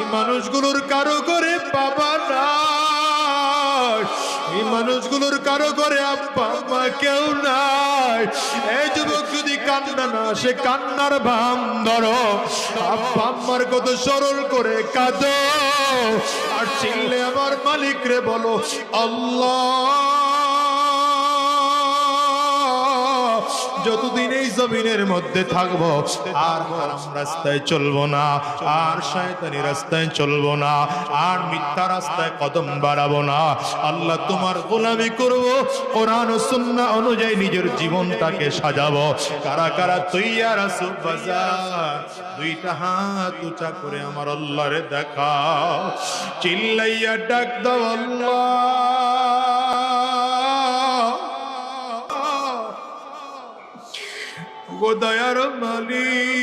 এই মানুষগুলোর কারও করে বাবা নাই। এই মানুষগুলোর কারও করে আব্বা মা কেউ নাই। এই যুবক যদি কান্না না সে কান্নার ভাম ধরো। আব্বা, আম্মার কত সরল করে কাঁদো। আর চিনলে আমার মালিক রে বলো, আল্লাহ। যতদিন এই জমিনের মধ্যে থাকব, আর হারাম রাস্তায় চলবো না, আর শয়তানি রাস্তায় চলবো না, আর মিথ্যা রাস্তায় কদম বাড়াবো না। আল্লাহ তোমার গোলামি করব, কোরআন ও সুন্নাহ অনুযায়ী নিজের জীবনটাকে সাজাবো। কারা কারা তৈয়ার আসো বাজার, দুইটা হাত উঁচা করে আমার আল্লাহরে দেখাও। চিল্লাইয়া ডাক দাও আল্লাহ। গো দয়ার মালিক।